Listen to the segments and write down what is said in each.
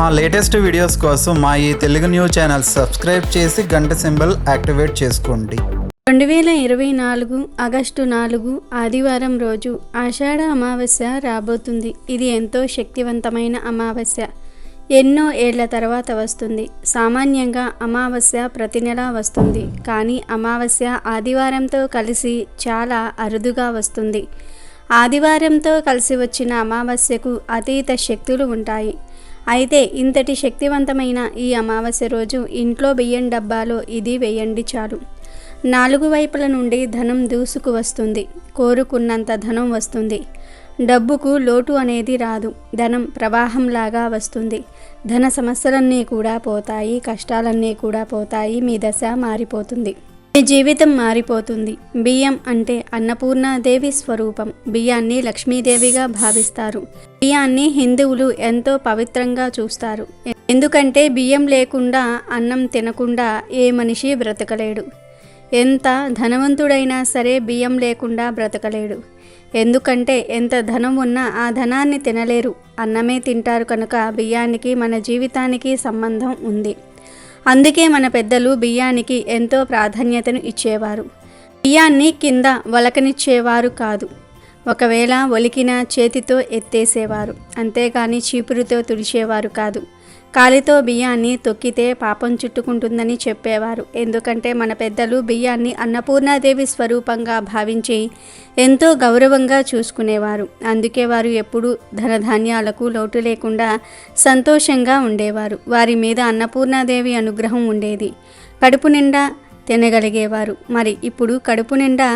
మా latest videos కోసం మా ఈ తెలుగు న్యూస్ ఛానల్ సబ్స్క్రైబ్ చేసి గంట సింబల్ యాక్టివేట్ చేసుకోండి. రెండు వేల ఇరవై నాలుగు ఆగస్టు నాలుగు ఆదివారం రోజు ఆషాఢ అమావాస్య రాబోతుంది. ఇది ఎంతో శక్తివంతమైన అమావాస్య. ఎన్నో ఏళ్ళ తర్వాత వస్తుంది. సామాన్యంగా అమావాస్య ప్రతి నెల వస్తుంది. కానీ అమావాస్య ఆదివారంతో కలిసి చాలా అరుదుగా వస్తుంది. ఆదివారంతో కలిసి వచ్చిన అమావాస్యకు అతీత శక్తులు ఉంటాయి. అయితే ఇంతటి శక్తివంతమైన ఈ అమావాస్య రోజు ఇంట్లో బియ్యం డబ్బాలో ఇది వేయండి చాలు. నాలుగు వైపుల నుండి ధనం దూసుకు వస్తుంది. కోరుకున్నంత ధనం వస్తుంది. డబ్బుకు లోటు అనేది రాదు. ధనం ప్రవాహంలాగా వస్తుంది. ధన సమస్యలన్నీ కూడా పోతాయి కష్టాలన్నీ కూడా పోతాయి మీ దశ మారిపోతుంది. మీ జీవితం మారిపోతుంది. బియ్యం అంటే అన్నపూర్ణాదేవి స్వరూపం. బియ్యాన్ని లక్ష్మీదేవిగా భావిస్తారు. బియ్యాన్ని హిందువులు ఎంతో పవిత్రంగా చూస్తారు. ఎందుకంటే బియ్యం లేకుండా అన్నం తినకుండా ఏ మనిషి బ్రతకలేడు. ఎంత ధనవంతుడైనా సరే బియ్యం లేకుండా బ్రతకలేడు. ఎందుకంటే ఎంత ధనం ఉన్నా ఆ ధనాన్ని తినలేరు. అన్నమే తింటారు కనుక బియ్యానికి మన జీవితానికి సంబంధం ఉంది. అందుకే మన పెద్దలు బియ్యానికి ఎంతో ప్రాధాన్యతను ఇచ్చేవారు. బియ్యాన్ని కింద వలకనిచ్చేవారు కాదు. ఒకవేళ ఒలికిన చేతితో ఎత్తేసేవారు. అంతేగాని చీపురుతో తుడిచేవారు కాదు. కాలితో బియ్యాన్ని తొక్కితే పాపం చుట్టుకుంటుందని చెప్పేవారు. ఎందుకంటే మన పెద్దలు బియ్యాన్ని అన్నపూర్ణాదేవి స్వరూపంగా భావించి ఎంతో గౌరవంగా చూసుకునేవారు. అందుకే వారు ఎప్పుడూ ధనధాన్యాలకు లోటు లేకుండా సంతోషంగా ఉండేవారు. వారి మీద అన్నపూర్ణాదేవి అనుగ్రహం ఉండేది. కడుపు నిండా తినగలిగేవారు. మరి ఇప్పుడు కడుపు నిండా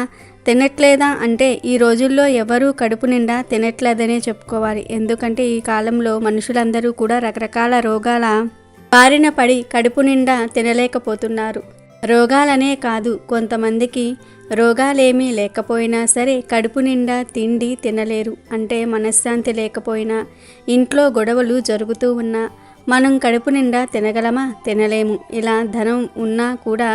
తినట్లేదా అంటే ఈ రోజుల్లో ఎవరూ కడుపు నిండా తినట్లేదనే చెప్పుకోవాలి. ఎందుకంటే ఈ కాలంలో మనుషులందరూ కూడా రకరకాల రోగాల బారిన పడి కడుపు నిండా తినలేకపోతున్నారు. రోగాలనే కాదు కొంతమందికి రోగాలేమీ లేకపోయినా సరే కడుపు నిండా తిండి తినలేరు. అంటే మనశ్శాంతి లేకపోయినా ఇంట్లో గొడవలు జరుగుతూ ఉన్నా మనం కడుపు నిండా తినగలమా? తినలేము. ఇలా ధనం ఉన్నా కూడా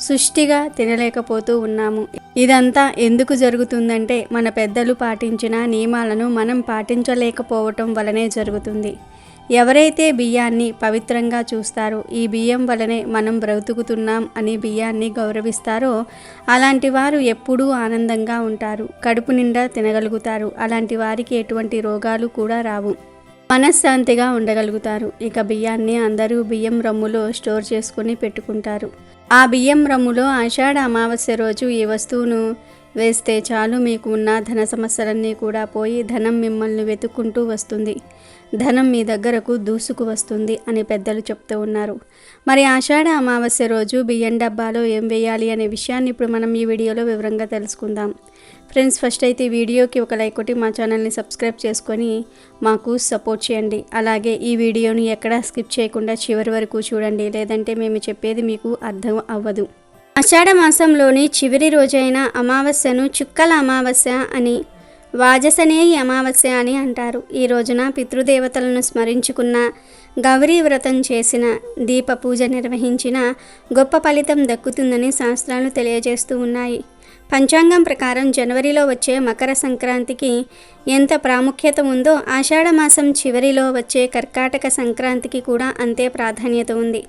సుష్టిగా తినలేకపోతూ ఉన్నాము. ఇదంతా ఎందుకు జరుగుతుందంటే మన పెద్దలు పాటించిన నియమాలను మనం పాటించలేకపోవటం వలనే జరుగుతుంది. ఎవరైతే బియ్యాన్ని పవిత్రంగా చూస్తారో ఈ బియ్యం వలనే మనం బ్రతుకుతున్నాం అని బియ్యాన్ని గౌరవిస్తారో అలాంటి వారు ఎప్పుడూ ఆనందంగా ఉంటారు కడుపు నిండా తినగలుగుతారు. అలాంటి వారికి ఎటువంటి రోగాలు కూడా రావు. మనశ్శాంతిగా ఉండగలుగుతారు. ఇక బియ్యాన్ని అందరూ బియ్యం రమ్ములో స్టోర్ చేసుకుని పెట్టుకుంటారు. ఆ బియ్యం రమ్ములో ఆషాఢ అమావాస్య రోజు ఈ వస్తువును వేస్తే చాలు. మీకు ఉన్న ధన సమస్యలన్నీ కూడా పోయి ధనం మిమ్మల్ని వెతుక్కుంటూ వస్తుంది. ధనం మీ దగ్గరకు దూసుకు వస్తుంది అని పెద్దలు చెప్తూ ఉన్నారు. మరి ఆషాఢ అమావాస్య రోజు బియ్యం డబ్బాలో ఏం వేయాలి అనే విషయాన్ని ఇప్పుడు మనం ఈ వీడియోలో వివరంగా తెలుసుకుందాం. ఫ్రెండ్స్ ఫస్ట్ అయితే వీడియోకి ఒక లైక్ కొట్టి మా ఛానల్ని సబ్స్క్రైబ్ చేసుకొని మాకు సపోర్ట్ చేయండి. అలాగే ఈ వీడియోని ఎక్కడా స్కిప్ చేయకుండా చివరి వరకు చూడండి. లేదంటే మేము చెప్పేది మీకు అర్థం అవ్వదు. ఆషాఢ మాసంలోని చివరి రోజైన అమావాస్యను చుక్కల అమావాస్య అని వాజసనేయి అమావాస్య అని అంటారు. ఈ రోజున పితృదేవతలను స్మరించుకున్న గౌరీ వ్రతం చేసిన దీప పూజ నిర్వహించిన గొప్ప ఫలితం దక్కుతుందని శాస్త్రాలు తెలియజేస్తూ ఉన్నాయి. పంచాంగం ప్రకారం జనవరిలో వచ్చే మకర సంక్రాంతికి ఎంత ప్రాముఖ్యత ఉందో ఆషాఢ మాసం చివరిలో వచ్చే కర్కాటక సంక్రాంతికి కూడా అంతే ప్రాధాన్యత ఉంది.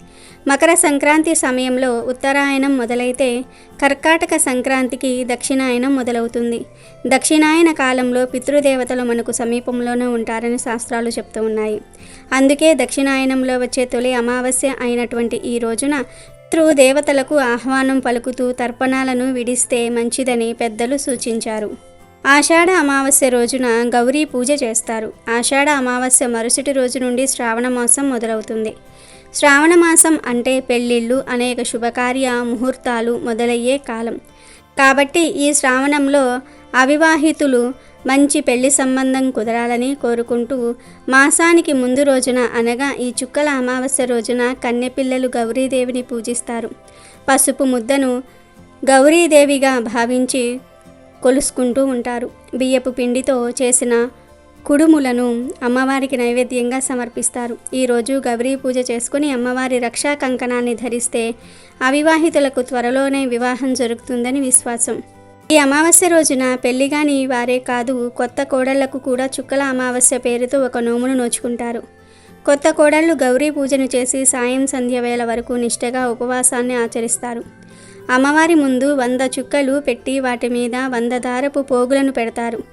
మకర సంక్రాంతి సమయంలో ఉత్తరాయణం మొదలైతే కర్కాటక సంక్రాంతికి దక్షిణాయనం మొదలవుతుంది. దక్షిణాయన కాలంలో పితృదేవతలు మనకు సమీపంలోనే ఉంటారని శాస్త్రాలు చెప్తూ ఉన్నాయి. అందుకే దక్షిణాయనంలో వచ్చే తొలి అమావాస్య అయినటువంటి ఈ రోజున పితృదేవతలకు ఆహ్వానం పలుకుతూ తర్పణాలను విడిస్తే మంచిదని పెద్దలు సూచించారు. ఆషాఢ అమావాస్య రోజున గౌరీ పూజ చేస్తారు. ఆషాఢ అమావాస్య మరుసటి రోజు నుండి శ్రావణ మాసం మొదలవుతుంది. శ్రావణ మాసం అంటే పెళ్ళిళ్ళు అనేక శుభకార్య ముహూర్తాలు మొదలయ్యే కాలం. కాబట్టి ఈ శ్రావణంలో అవివాహితులు మంచి పెళ్ళి సంబంధం కుదరాలని కోరుకుంటూ మాసానికి ముందు రోజున అనగా ఈ చుక్కల అమావాస్య రోజున కన్నెపిల్లలు గౌరీదేవిని పూజిస్తారు. పసుపు ముద్దను గౌరీదేవిగా భావించి కొలుసుకుంటూ ఉంటారు. బియ్యపు పిండితో చేసిన కుడుములను అమ్మవారికి నైవేద్యంగా సమర్పిస్తారు. ఈరోజు గౌరీ పూజ చేసుకుని అమ్మవారి రక్షా కంకణాన్ని ధరిస్తే అవివాహితులకు త్వరలోనే వివాహం జరుగుతుందని విశ్వాసం. ఈ అమావాస్య రోజున పెళ్ళిగాని వారే కాదు కొత్త కోడళ్ళకు కూడా చుక్కల అమావాస్య పేరుతో ఒక నోమును నోచుకుంటారు. కొత్త కోడళ్ళు గౌరీ పూజను చేసి సాయం సంధ్య వేళ వరకు నిష్టగా ఉపవాసాన్ని ఆచరిస్తారు. అమ్మవారి ముందు వంద చుక్కలు పెట్టి వాటి మీద వంద దారపు పోగులను పెడతారు.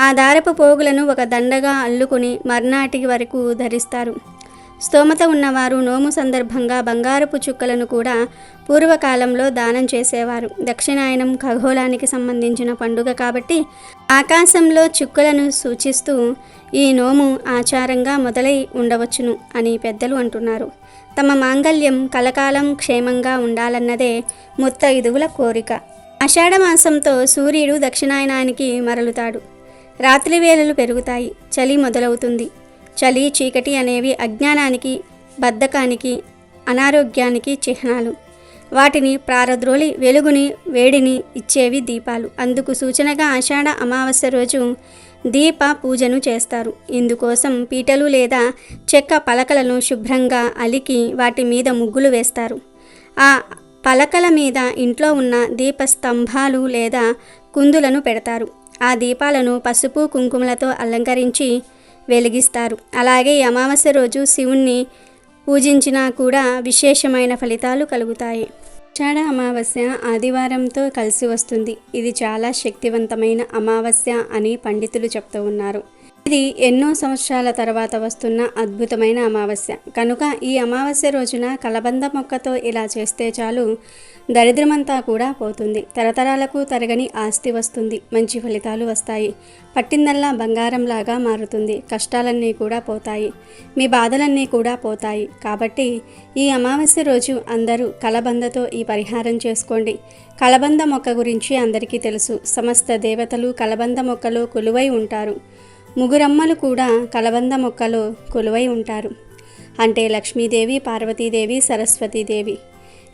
ఆ దారపు పోగులను ఒక దండగా అల్లుకుని మర్నాటి వరకు ధరిస్తారు. స్తోమత ఉన్నవారు నోము సందర్భంగా బంగారపు చుక్కలను కూడా పూర్వకాలంలో దానం చేసేవారు. దక్షిణాయనం ఖగోళానికి సంబంధించిన పండుగ కాబట్టి ఆకాశంలో చుక్కలను సూచిస్తూ ఈ నోము ఆచారంగా మొదలై ఉండవచ్చును అని పెద్దలు అంటున్నారు. తమ మాంగల్యం కలకాలం క్షేమంగా ఉండాలన్నదే ముత్తైదువుల కోరిక. ఆషాఢమాసంతో సూర్యుడు దక్షిణాయనానికి మరలుతాడు. రాత్రి వేళలు పెరుగుతాయి. చలి మొదలవుతుంది. చలి చీకటి అనేవి అజ్ఞానానికి బద్ధకానికి అనారోగ్యానికి చిహ్నాలు. వాటిని ప్రారద్రోలి వెలుగుని వేడిని ఇచ్చేవి దీపాలు. అందుకు సూచనగా ఆషాఢ అమావాస్య రోజు దీప పూజను చేస్తారు. ఇందుకోసం పీటలు లేదా చెక్క పలకలను శుభ్రంగా అలికి వాటి మీద ముగ్గులు వేస్తారు. ఆ పలకల మీద ఇంట్లో ఉన్న దీప స్తంభాలు లేదా కుందులను పెడతారు. ఆ దీపాలను పసుపు కుంకుమలతో అలంకరించి వెలిగిస్తారు. అలాగే ఈ అమావాస్య రోజు శివుణ్ణి పూజించినా కూడా విశేషమైన ఫలితాలు కలుగుతాయి. ఆషాఢ అమావాస్య ఆదివారంతో కలిసి వస్తుంది. ఇది చాలా శక్తివంతమైన అమావాస్య అని పండితులు చెప్తూ ఉన్నారు. ఇది ఎన్నో సంవత్సరాల తర్వాత వస్తున్న అద్భుతమైన అమావాస్య. కనుక ఈ అమావాస్య రోజున కలబంద మొక్కతో ఇలా చేస్తే చాలు దరిద్రమంతా కూడా పోతుంది. తరతరాలకు తరగని ఆస్తి వస్తుంది మంచి ఫలితాలు వస్తాయి. పట్టిందల్లా బంగారంలాగా మారుతుంది కష్టాలన్నీ కూడా పోతాయి మీ బాధలన్నీ కూడా పోతాయి. కాబట్టి ఈ అమావాస్య రోజు అందరూ కలబందతో ఈ పరిహారం చేసుకోండి. కలబంద మొక్క గురించి అందరికీ తెలుసు. సమస్త దేవతలు కలబంద మొక్కలో కొలువై ఉంటారు. ముగురమ్మలు కూడా కలబంద మొక్కలో కొలువై ఉంటారు. అంటే లక్ష్మీదేవి పార్వతీదేవి సరస్వతీదేవి.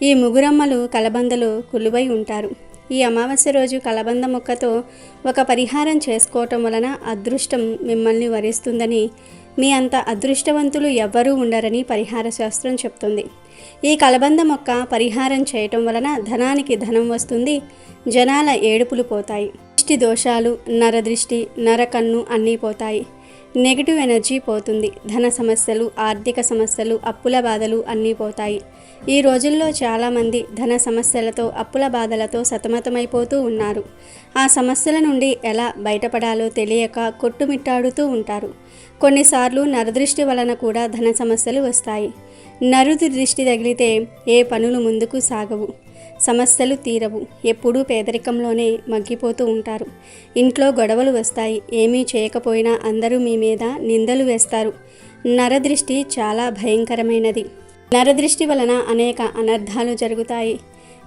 ఈ ముగురమ్మలు కలబందలో కొలువై ఉంటారు. ఈ అమావాస్య రోజు కలబంద మొక్కతో ఒక పరిహారం చేసుకోవటం వలన అదృష్టం మిమ్మల్ని వరిస్తుందని మీ అంత అదృష్టవంతులు ఎవ్వరూ ఉండరని పరిహార శాస్త్రం చెప్తుంది. ఈ కలబంద మొక్క పరిహారం చేయటం వలన ధనానికి ధనం వస్తుంది జనాల ఏడుపులు పోతాయి దృష్టి దోషాలు నరదృష్టి నరకన్ను అన్నీ పోతాయి నెగిటివ్ ఎనర్జీ పోతుంది ధన సమస్యలు ఆర్థిక సమస్యలు అప్పుల బాధలు అన్నీ పోతాయి. ఈ రోజుల్లో చాలామంది ధన సమస్యలతో అప్పుల బాధలతో సతమతమైపోతూ ఉన్నారు. ఆ సమస్యల నుండి ఎలా బయటపడాలో తెలియక కొట్టుమిట్టాడుతూ ఉంటారు. కొన్నిసార్లు నరదృష్టి వలన కూడా ధన సమస్యలు వస్తాయి. నరుది దృష్టి తగిలితే ఏ పనులు ముందుకు సాగవు. సమస్యలు తీరవు. ఎప్పుడూ పేదరికంలోనే మగ్గిపోతూ ఉంటారు. ఇంట్లో గొడవలు వస్తాయి. ఏమీ చేయకపోయినా అందరూ మీ మీద నిందలు వేస్తారు. నరదృష్టి చాలా భయంకరమైనది. నరదృష్టి వలన అనేక అనర్థాలు జరుగుతాయి.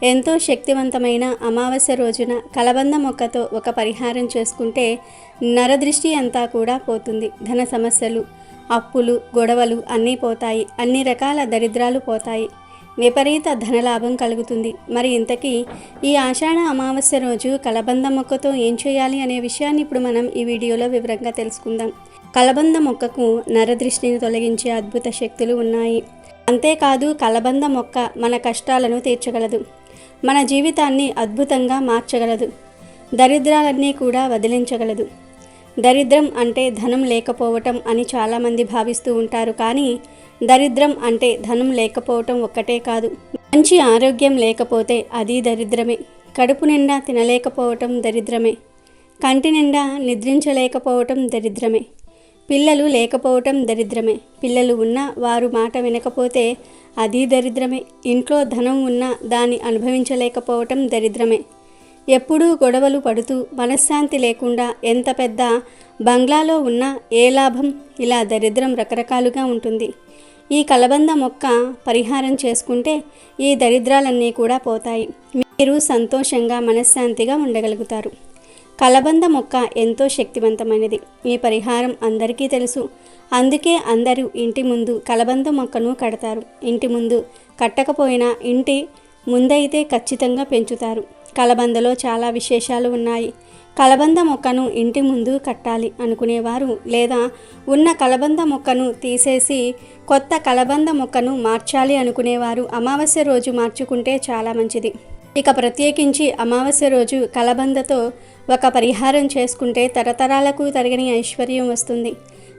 ఎంతో శక్తివంతమైన అమావాస్య రోజున కలబంద మొక్కతో ఒక పరిహారం చేసుకుంటే నరదృష్టి అంతా కూడా పోతుంది. ధన సమస్యలు అప్పులు గొడవలు అన్నీ పోతాయి. అన్ని రకాల దరిద్రాలు పోతాయి. విపరీత ధనలాభం కలుగుతుంది. మరి ఇంతకీ ఈ ఆషాఢ అమావాస్య రోజు కలబంద మొక్కతో ఏం చేయాలి అనే విషయాన్ని ఇప్పుడు మనం ఈ వీడియోలో వివరంగా తెలుసుకుందాం. కలబంద మొక్కకు నరదృష్టిని తొలగించే అద్భుత శక్తులు ఉన్నాయి. అంతేకాదు కలబంద మొక్క మన కష్టాలను తీర్చగలదు. మన జీవితాన్ని అద్భుతంగా మార్చగలదు. దరిద్రాలన్నీ కూడా వదిలించగలదు. దరిద్రం అంటే ధనం లేకపోవటం అని చాలామంది భావిస్తూ ఉంటారు కానీ దరిద్రం అంటే ధనం లేకపోవటం ఒక్కటే కాదు. మంచి ఆరోగ్యం లేకపోతే అది దరిద్రమే. కడుపు నిండా తినలేకపోవటం దరిద్రమే. కంటి నిండా నిద్రించలేకపోవటం దరిద్రమే. పిల్లలు లేకపోవటం దరిద్రమే. పిల్లలు ఉన్నా వారు మాట వినకపోతే అది దరిద్రమే. ఇంట్లో ధనం ఉన్నా దాన్ని అనుభవించలేకపోవటం దరిద్రమే. ఎప్పుడూ గొడవలు పడుతూ మనశ్శాంతి లేకుండా ఎంత పెద్ద బంగ్లాలో ఉన్నా ఏ లాభం? ఇలా దరిద్రం రకరకాలుగా ఉంటుంది. ఈ కలబంద మొక్క పరిహారం చేసుకుంటే ఈ దరిద్రాలన్నీ కూడా పోతాయి. మీరు సంతోషంగా మనశ్శాంతిగా ఉండగలుగుతారు. కలబంద మొక్క ఎంతో శక్తివంతమైనది. ఈ పరిహారం అందరికీ తెలుసు. అందుకే అందరూ ఇంటి ముందు కలబంద మొక్కను కడతారు. ఇంటి ముందు కట్టకపోయినా ఇంటి ముందైతే ఖచ్చితంగా పెంచుతారు. కలబందలో చాలా విశేషాలు ఉన్నాయి. కలబంద మొక్కను ఇంటి ముందు కట్టాలి అనుకునేవారు లేదా ఉన్న కలబంద మొక్కను తీసేసి కొత్త కలబంద మొక్కను మార్చాలి అనుకునేవారు అమావాస్య రోజు మార్చుకుంటే చాలా మంచిది. ఇక ప్రత్యేకించి అమావాస్య రోజు కలబందతో ఒక పరిహారం చేసుకుంటే తరతరాలకు తరగని ఐశ్వర్యం వస్తుంది.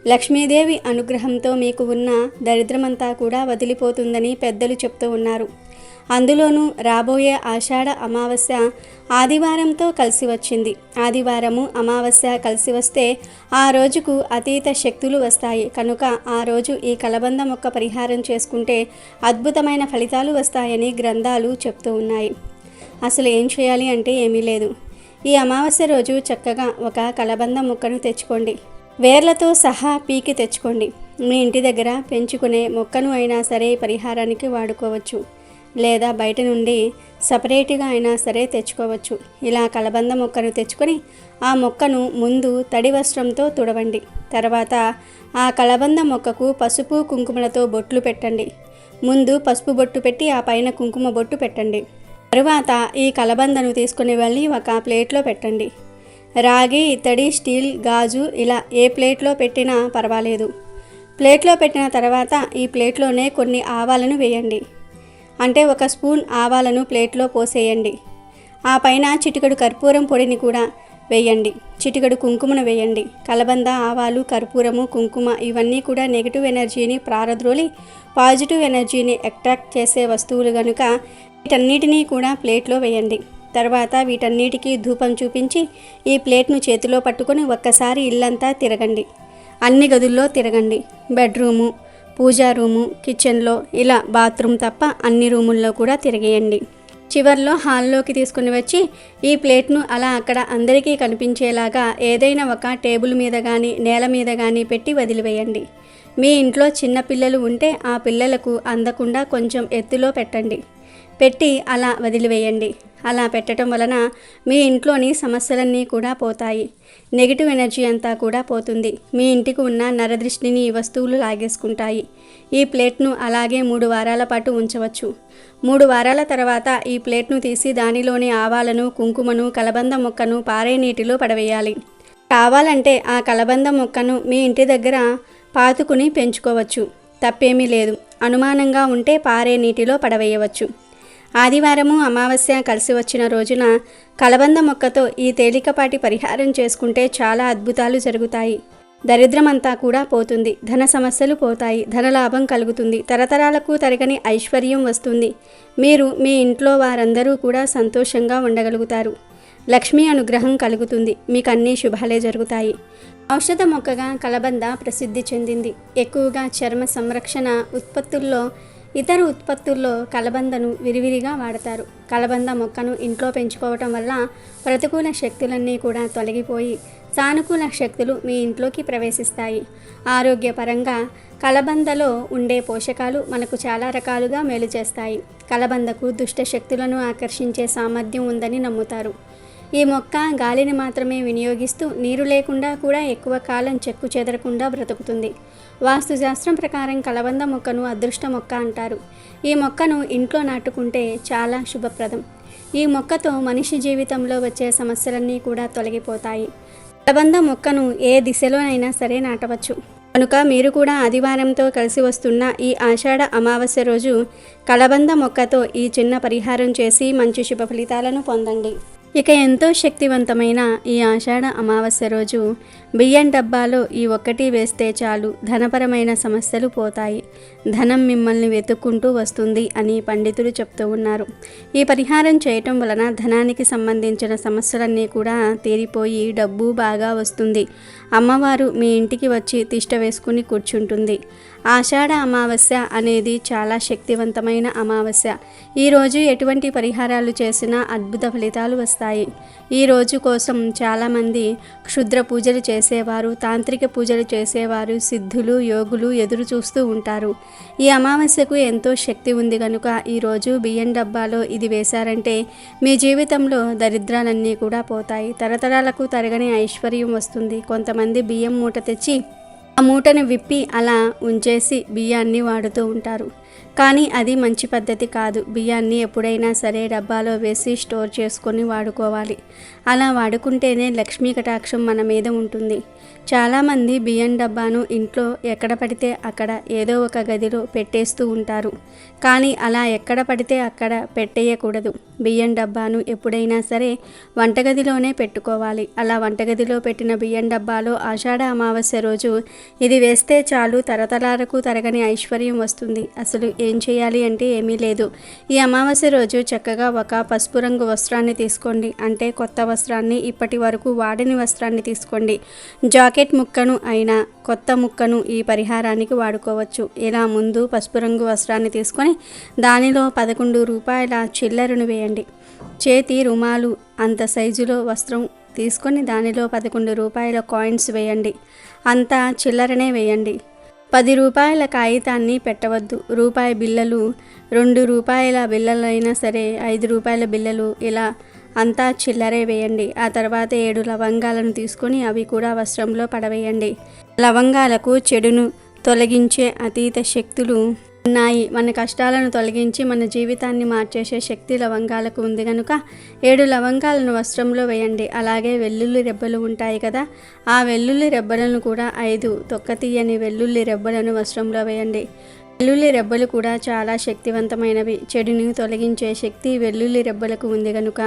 లక్ష్మీదేవి అనుగ్రహంతో మీకు ఉన్న దరిద్రమంతా కూడా వదిలిపోతుందని పెద్దలు చెప్తూ ఉన్నారు. అందులోనూ రాబోయే ఆషాఢ అమావాస్య ఆదివారంతో కలిసి వచ్చింది. ఆదివారము అమావాస్య కలిసి వస్తే ఆ రోజుకు అతీత శక్తులు వస్తాయి. కనుక ఆ రోజు ఈ కలబంద మొక్క పరిహారం చేసుకుంటే అద్భుతమైన ఫలితాలు వస్తాయని గ్రంథాలు చెప్తూ ఉన్నాయి. అసలు ఏం చేయాలి అంటే ఏమీ లేదు. ఈ అమావాస్య రోజు చక్కగా ఒక కలబంద మొక్కను తెచ్చుకోండి. వేర్లతో సహా పీకి తెచ్చుకోండి. మీ ఇంటి దగ్గర పెంచుకునే మొక్కను అయినా సరే పరిహారానికి వాడుకోవచ్చు. లేదా బయట నుండి సపరేట్గా అయినా సరే తెచ్చుకోవచ్చు. ఇలా కలబంద మొక్కను తెచ్చుకొని ఆ మొక్కను ముందు తడి వస్త్రంతో తుడవండి. తర్వాత ఆ కలబంద మొక్కకు పసుపు కుంకుమలతో బొట్లు పెట్టండి. ముందు పసుపు బొట్టు పెట్టి ఆ పైన కుంకుమ బొట్టు పెట్టండి. తరువాత ఈ కలబందను తీసుకుని వెళ్ళి ఒక ప్లేట్లో పెట్టండి. రాగి ఇత్తడి స్టీల్ గాజు ఇలా ఏ ప్లేట్లో పెట్టినా పర్వాలేదు. ప్లేట్లో పెట్టిన తర్వాత ఈ ప్లేట్లోనే కొన్ని ఆవాలను వేయండి. అంటే ఒక స్పూన్ ఆవాలను ప్లేట్లో పోసేయండి. ఆ పైన చిటికడు కర్పూరం పొడిని కూడా వేయండి. చిటికడు కుంకుమను వేయండి. కలబంద ఆవాలు కర్పూరము కుంకుమ ఇవన్నీ కూడా నెగిటివ్ ఎనర్జీని ప్రారద్రోలి పాజిటివ్ ఎనర్జీని అట్రాక్ట్ చేసే వస్తువులు కనుక వీటన్నిటినీ కూడా ప్లేట్లో వేయండి. తర్వాత వీటన్నిటికీ ధూపం చూపించి ఈ ప్లేట్ను చేతిలో పట్టుకొని ఒక్కసారి ఇల్లంతా తిరగండి. అన్ని గదుల్లో తిరగండి. బెడ్రూము పూజా రూము కిచెన్లో ఇలా బాత్రూమ్ తప్ప అన్ని రూముల్లో కూడా తిరిగేయండి. చివర్లో హాల్లోకి తీసుకుని వచ్చి ఈ ప్లేట్ను అలా అక్కడ అందరికీ కనిపించేలాగా ఏదైనా ఒక టేబుల్ మీద కానీ నేల మీద కానీ పెట్టి వదిలివేయండి. మీ ఇంట్లో చిన్న పిల్లలు ఉంటే ఆ పిల్లలకు అందకుండా కొంచెం ఎత్తులో పెట్టండి. పెట్టి అలా వదిలివేయండి. అలా పెట్టడం వలన మీ ఇంట్లోని సమస్యలన్నీ కూడా పోతాయి. నెగిటివ్ ఎనర్జీ అంతా కూడా పోతుంది. మీ ఇంటికి ఉన్న నరదృష్టిని ఈ వస్తువులు లాగేసుకుంటాయి. ఈ ప్లేట్ను అలాగే మూడు వారాల పాటు ఉంచవచ్చు. మూడు వారాల తర్వాత ఈ ప్లేట్ను తీసి దానిలోని ఆవాలను కుంకుమను కలబంద మొక్కను పారే నీటిలో పడవేయాలి. కావాలంటే ఆ కలబంద మొక్కను మీ ఇంటి దగ్గర పాతుకుని పెంచుకోవచ్చు. తప్పేమీ లేదు. అనుమానంగా ఉంటే పారే నీటిలో పడవేయవచ్చు. ఆదివారము అమావాస్య కలిసి వచ్చిన రోజున కలబంద మొక్కతో ఈ తేలికపాటి పరిహారం చేసుకుంటే చాలా అద్భుతాలు జరుగుతాయి. దరిద్రమంతా కూడా పోతుంది. ధన సమస్యలు పోతాయి. ధనలాభం కలుగుతుంది. తరతరాలకు తరగని ఐశ్వర్యం వస్తుంది. మీరు మీ ఇంట్లో వారందరూ కూడా సంతోషంగా ఉండగలుగుతారు. లక్ష్మీ అనుగ్రహం కలుగుతుంది. మీకు అన్ని శుభాలే జరుగుతాయి. ఔషధ మొక్కగా కలబంద ప్రసిద్ధి చెందింది. ఎక్కువగా చర్మ సంరక్షణ ఉత్పత్తుల్లో ఇతర ఉత్పత్తుల్లో కలబందను విరివిరిగా వాడతారు. కలబంద మొక్కను ఇంట్లో పెంచుకోవటం వల్ల ప్రతికూల శక్తులన్నీ కూడా తొలగిపోయి సానుకూల శక్తులు మీ ఇంట్లోకి ప్రవేశిస్తాయి. ఆరోగ్యపరంగా కలబందలో ఉండే పోషకాలు మనకు చాలా రకాలుగా మేలు చేస్తాయి. కలబందకు దుష్ట శక్తులను ఆకర్షించే సామర్థ్యం ఉందని నమ్ముతారు. ఈ మొక్క గాలిని మాత్రమే వినియోగిస్తూ నీరు లేకుండా కూడా ఎక్కువ కాలం చెక్కు చెదరకుండా బ్రతుకుతుంది. వాస్తుశాస్త్రం ప్రకారం కలబంద మొక్కను అదృష్ట మొక్క అంటారు. ఈ మొక్కను ఇంట్లో నాటుకుంటే చాలా శుభప్రదం. ఈ మొక్కతో మనిషి జీవితంలో వచ్చే సమస్యలన్నీ కూడా తొలగిపోతాయి. కలబంద మొక్కను ఏ దిశలోనైనా సరే నాటవచ్చు. కనుక మీరు కూడా ఆదివారంతో కలిసి వస్తున్న ఈ ఆషాఢ అమావాస్య రోజు కలబంద మొక్కతో ఈ చిన్న పరిహారం చేసి మంచి శుభ ఫలితాలను పొందండి. ఇక ఎంతో శక్తివంతమైన ఈ ఆషాఢ అమావాస్య రోజు బియ్యం డబ్బాలో ఈ ఒక్కటి వేస్తే చాలు ధనపరమైన సమస్యలు పోతాయి. ధనం మిమ్మల్ని వెతుక్కుంటూ వస్తుంది అని పండితులు చెప్తూ ఉన్నారు. ఈ పరిహారం చేయటం వలన ధనానికి సంబంధించిన సమస్యలన్నీ కూడా తీరిపోయి డబ్బు బాగా వస్తుంది. అమ్మవారు మీ ఇంటికి వచ్చి తిష్ట వేసుకుని కూర్చుంటుంది. ఆషాఢ అమావాస్య అనేది చాలా శక్తివంతమైన అమావాస్య. ఈరోజు ఎటువంటి పరిహారాలు చేసినా అద్భుత ఫలితాలు వస్తాయి. ఈ రోజు కోసం చాలామంది క్షుద్ర పూజలు చేసేవారు తాంత్రిక పూజలు చేసేవారు సిద్ధులు యోగులు ఎదురు చూస్తూ ఉంటారు. ఈ అమావాస్యకు ఎంతో శక్తి ఉంది కనుక ఈరోజు బియ్యం డబ్బాలో ఇది వేశారంటే మీ జీవితంలో దరిద్రాలన్నీ కూడా పోతాయి. తరతరాలకు తరగని ఐశ్వర్యం వస్తుంది. కొంతమంది బియ్యం మూట తెచ్చి ఆ మూటను విప్పి అలా ఉంచేసి బియ్యాన్ని వాడుతూ ఉంటారు. కానీ అది మంచి పద్ధతి కాదు. బియ్యాన్ని ఎప్పుడైనా సరే డబ్బాలో వేసి స్టోర్ చేసుకొని వాడుకోవాలి. అలా వాడుకుంటేనే లక్ష్మీ కటాక్షం మన మీద ఉంటుంది. చాలామంది బియ్యం డబ్బాను ఇంట్లో ఎక్కడ పడితే అక్కడ ఏదో ఒక గదిలో పెట్టేస్తూ ఉంటారు. కానీ అలా ఎక్కడ పడితే అక్కడ పెట్టేయకూడదు. బియ్యం డబ్బాను ఎప్పుడైనా సరే వంటగదిలోనే పెట్టుకోవాలి. అలా వంటగదిలో పెట్టిన బియ్యం డబ్బాలో ఆషాఢ అమావాస్య రోజు ఇది వేస్తే చాలు తరతరాలకు తరగని ఐశ్వర్యం వస్తుంది. అసలు ఏం చేయాలి అంటే ఏమీ లేదు. ఈ అమావాస్య రోజు చక్కగా ఒక పసుపు రంగు వస్త్రాన్ని తీసుకోండి. అంటే కొత్త వస్త్రాన్ని ఇప్పటి వరకు వాడని వస్త్రాన్ని తీసుకోండి. జాకెట్ ముక్కను అయినా కొత్త ముక్కను ఈ పరిహారానికి వాడుకోవచ్చు. ఇలా ముందు పసుపు రంగు వస్త్రాన్ని తీసుకొని దానిలో పదకొండు రూపాయల చిల్లరను వేయండి. చేతి రుమాలు అంత సైజులో వస్త్రం తీసుకొని దానిలో పదకొండు రూపాయల కాయిన్స్ వేయండి. అంతా చిల్లరనే వేయండి. పది రూపాయల కాగితాన్ని పెట్టవద్దు. రూపాయి బిళ్ళలు రెండు రూపాయల బిళ్ళలైనా సరే ఐదు రూపాయల బిళ్ళలు ఇలా అంతా చిల్లరే వేయండి. ఆ తర్వాత ఏడు లవంగాలను తీసుకొని అవి కూడా వస్త్రంలో పడవేయండి. లవంగాలకు చెడును తొలగించే అతీత శక్తులు ఉన్నాయి. మన కష్టాలను తొలగించి మన జీవితాన్ని మార్చేసే శక్తి లవంగాలకు ఉంది కనుక ఏడు లవంగాలను వస్త్రంలో వేయండి. అలాగే వెల్లుల్లి రెబ్బలు ఉంటాయి కదా ఆ వెల్లుల్లి రెబ్బలను కూడా ఐదు తొక్కతీయని వెల్లుల్లి రెబ్బలను వస్త్రంలో వేయండి. వెల్లుల్లి రెబ్బలు కూడా చాలా శక్తివంతమైనవి. చెడుని తొలగించే శక్తి వెల్లుల్లి రెబ్బలకు ఉంది కనుక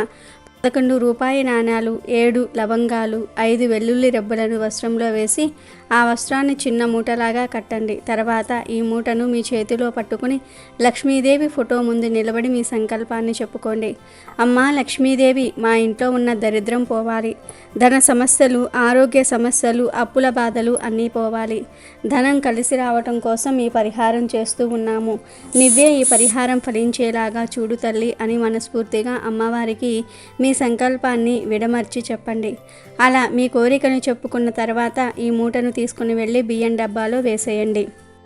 పదకొండు రూపాయి నాణాలు ఏడు లవంగాలు ఐదు వెల్లుల్లి రెబ్బలను వస్త్రంలో వేసి ఆ వస్త్రాన్ని చిన్న మూటలాగా కట్టండి. తర్వాత ఈ మూటను మీ చేతిలో పట్టుకుని లక్ష్మీదేవి ఫోటో ముందు నిలబడి మీ సంకల్పాన్ని చెప్పుకోండి. అమ్మా లక్ష్మీదేవి మా ఇంట్లో ఉన్న దరిద్రం పోవాలి. ధన సమస్యలు ఆరోగ్య సమస్యలు అప్పుల బాధలు అన్నీ పోవాలి. ధనం కలిసి రావటం కోసం ఈ పరిహారం చేస్తూ ఉన్నాము. నువ్వే ఈ పరిహారం ఫలించేలాగా చూడు తల్లి అని మనస్ఫూర్తిగా అమ్మవారికి మీ సంకల్పాన్ని విడమర్చి చెప్పండి. అలా మీ కోరికను చెప్పుకున్న తర్వాత ఈ మూటను తీసుకుని వెళ్ళి బియ్యం డబ్బాలో వేసేయండి.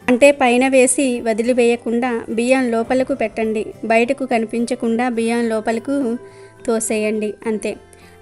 అంటే పైన వేసి వదిలివేయకుండా బియ్యం లోపలకు పెట్టండి. బయటకు కనిపించకుండా బియ్యం లోపలకు తోసేయండి. అంతే.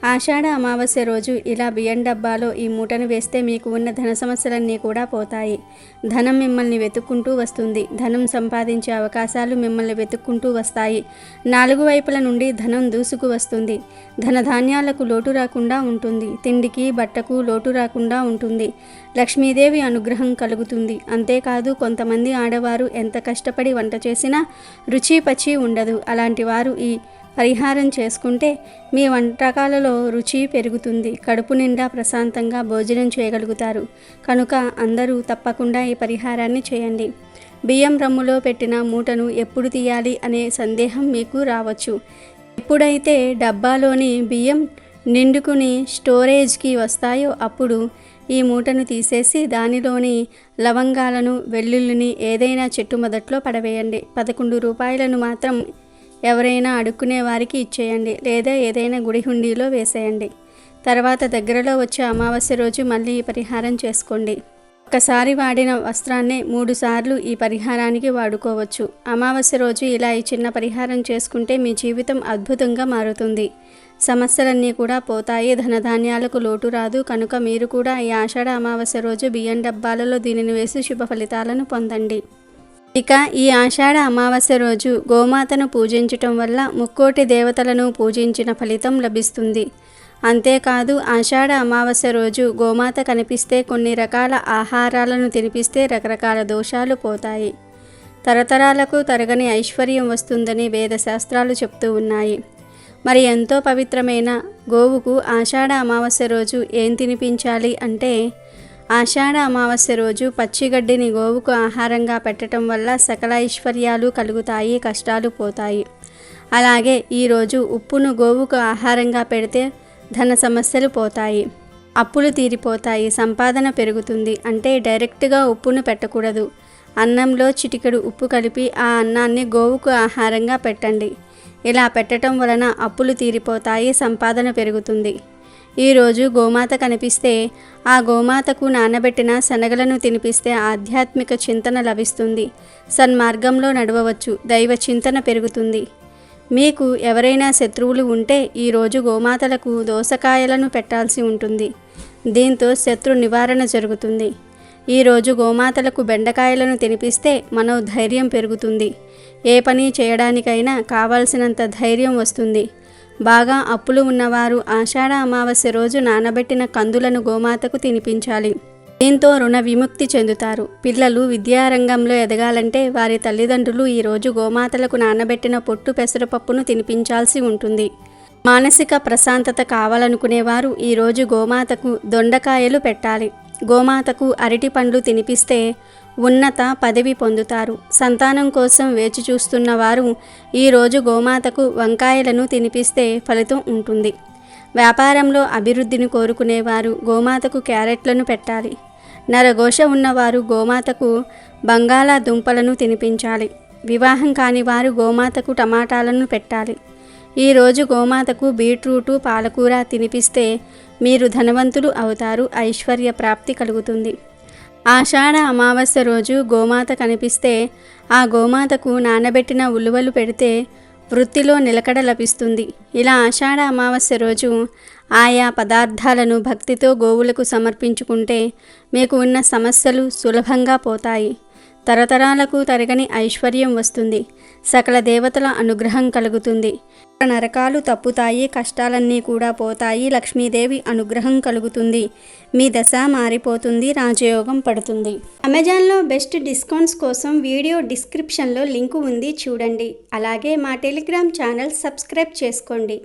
ఆషాఢ అమావాస్య రోజు ఇలా బియ్యం డబ్బాలో ఈ మూటను వేస్తే మీకు ఉన్న ధన సమస్యలన్నీ కూడా పోతాయి. ధనం మిమ్మల్ని వెతుక్కుంటూ వస్తుంది. ధనం సంపాదించే అవకాశాలు మిమ్మల్ని వెతుక్కుంటూ వస్తాయి. నాలుగు వైపుల నుండి ధనం దూసుకు వస్తుంది. ధనధాన్యాలకు లోటు రాకుండా ఉంటుంది. తిండికి బట్టకు లోటు రాకుండా ఉంటుంది. లక్ష్మీదేవి అనుగ్రహం కలుగుతుంది. అంతేకాదు కొంతమంది ఆడవారు ఎంత కష్టపడి వంట చేసినా రుచి పచి ఉండదు. అలాంటి వారు ఈ పరిహారం చేసుకుంటే మీ వంటకాలలో రుచి పెరుగుతుంది. కడుపు నిండా ప్రశాంతంగా భోజనం చేయగలుగుతారు. కనుక అందరూ తప్పకుండా ఈ పరిహారాన్ని చేయండి. బియ్యం రమ్ములో పెట్టిన మూటను ఎప్పుడు తీయాలి అనే సందేహం మీకు రావచ్చు. ఎప్పుడైతే డబ్బాలోని బియ్యం నిండుకుని స్టోరేజ్కి వస్తాయో అప్పుడు ఈ మూటను తీసేసి దానిలోని లవంగాలను వెల్లుల్లిని ఏదైనా చెట్టు మొదట్లో పడవేయండి. పదకొండు రూపాయలను మాత్రం ఎవరైనా అడుక్కునే వారికి ఇచ్చేయండి లేదా ఏదైనా గుడి హుండీలో వేసేయండి. తర్వాత దగ్గరలో వచ్చే అమావాస్య రోజు మళ్ళీ ఈ పరిహారం చేసుకోండి. ఒక్కసారి వాడిన వస్త్రాన్నే మూడుసార్లు ఈ పరిహారానికి వాడుకోవచ్చు. అమావాస్య రోజు ఇలా ఈ చిన్న పరిహారం చేసుకుంటే మీ జీవితం అద్భుతంగా మారుతుంది. సమస్యలన్నీ కూడా పోతాయి ధనధాన్యాలకు లోటు రాదు. కనుక మీరు కూడా ఈ ఆషాఢ అమావాస్య రోజు బియ్యం డబ్బాలలో దీనిని వేసి శుభ ఫలితాలను పొందండి. ఇక ఈ ఆషాఢ అమావాస్య రోజు గోమాతను పూజించటం వల్ల ముక్కోటి దేవతలను పూజించిన ఫలితం లభిస్తుంది. అంతేకాదు ఆషాఢ అమావాస్య రోజు గోమాత కనిపిస్తే కొన్ని రకాల ఆహారాలను తినిపిస్తే రకరకాల దోషాలు పోతాయి. తరతరాలకు తరగని ఐశ్వర్యం వస్తుందని వేదశాస్త్రాలు చెప్తూ ఉన్నాయి. మరి ఎంతో పవిత్రమైన గోవుకు ఆషాఢ అమావాస్య రోజు ఏం తినిపించాలి అంటే ఆషాఢ అమావాస్య రోజు పచ్చిగడ్డిని గోవుకు ఆహారంగా పెట్టడం వల్ల సకల ఐశ్వర్యాలు కలుగుతాయి కష్టాలు పోతాయి. అలాగే ఈరోజు ఉప్పును గోవుకు ఆహారంగా పెడితే ధన సమస్యలు పోతాయి. అప్పులు తీరిపోతాయి సంపాదన పెరుగుతుంది. అంటే డైరెక్ట్గా ఉప్పును పెట్టకూడదు. అన్నంలో చిటికెడు ఉప్పు కలిపి ఆ అన్నాన్ని గోవుకు ఆహారంగా పెట్టండి. ఇలా పెట్టడం వలన అప్పులు తీరిపోతాయి సంపాదన పెరుగుతుంది. ఈరోజు గోమాత కనిపిస్తే ఆ గోమాతకు నానబెట్టిన శనగలను తినిపిస్తే ఆధ్యాత్మిక చింతన లభిస్తుంది. సన్మార్గంలో నడవవచ్చు దైవ చింతన పెరుగుతుంది. మీకు ఎవరైనా శత్రువులు ఉంటే ఈరోజు గోమాతలకు దోసకాయలను పెట్టాల్సి ఉంటుంది. దీంతో శత్రు నివారణ జరుగుతుంది. ఈరోజు గోమాతలకు బెండకాయలను తినిపిస్తే మనోధైర్యం పెరుగుతుంది. ఏ పని చేయడానికైనా కావాల్సినంత ధైర్యం వస్తుంది. బాగా అప్పులు ఉన్నవారు ఆషాఢ అమావాస్య రోజు నానబెట్టిన కందులను గోమాతకు తినిపించాలి. దీంతో రుణ విముక్తి చెందుతారు. పిల్లలు విద్యారంగంలో ఎదగాలంటే వారి తల్లిదండ్రులు ఈరోజు గోమాతలకు నానబెట్టిన పొట్టు పెసరపప్పును తినిపించాల్సి ఉంటుంది. మానసిక ప్రశాంతత కావాలనుకునేవారు ఈరోజు గోమాతకు దొండకాయలు పెట్టాలి. గోమాతకు అరటి పండ్లు తినిపిస్తే ఉన్నత పదవి పొందుతారు. సంతానం కోసం వేచి చూస్తున్న వారు ఈరోజు గోమాతకు వంకాయలను తినిపిస్తే ఫలితం ఉంటుంది. వ్యాపారంలో అభివృద్ధిని కోరుకునేవారు గోమాతకు క్యారెట్లను పెట్టాలి. నరఘోష ఉన్నవారు గోమాతకు బంగాళాదుంపలను తినిపించాలి. వివాహం కాని వారు గోమాతకు టమాటాలను పెట్టాలి. ఈరోజు గోమాతకు బీట్రూటు పాలకూర తినిపిస్తే మీరు ధనవంతులు అవుతారు ఐశ్వర్య ప్రాప్తి కలుగుతుంది. ఆషాఢ అమావాస్య రోజు గోమాత కనిపిస్తే ఆ గోమాతకు నానబెట్టిన ఉలువలు పెడితే వృత్తిలో నిలకడ లభిస్తుంది. ఇలా ఆషాఢ అమావాస్య రోజు ఆయా పదార్థాలను భక్తితో గోవులకు సమర్పించుకుంటే మీకు ఉన్న సమస్యలు సులభంగా పోతాయి. తరతరాలకు తరగని ఐశ్వర్యం వస్తుంది. సకల దేవతల అనుగ్రహం కలుగుతుంది. నరకాలు తప్పుతాయి కష్టాలన్నీ కూడా పోతాయి. లక్ష్మీదేవి అనుగ్రహం కలుగుతుంది. మీ దశ మారిపోతుంది రాజయోగం పడుతుంది. అమెజాన్లో బెస్ట్ డిస్కౌంట్స్ కోసం వీడియో డిస్క్రిప్షన్లో లింకు ఉంది చూడండి. అలాగే మా టెలిగ్రామ్ ఛానల్ సబ్స్క్రైబ్ చేసుకోండి.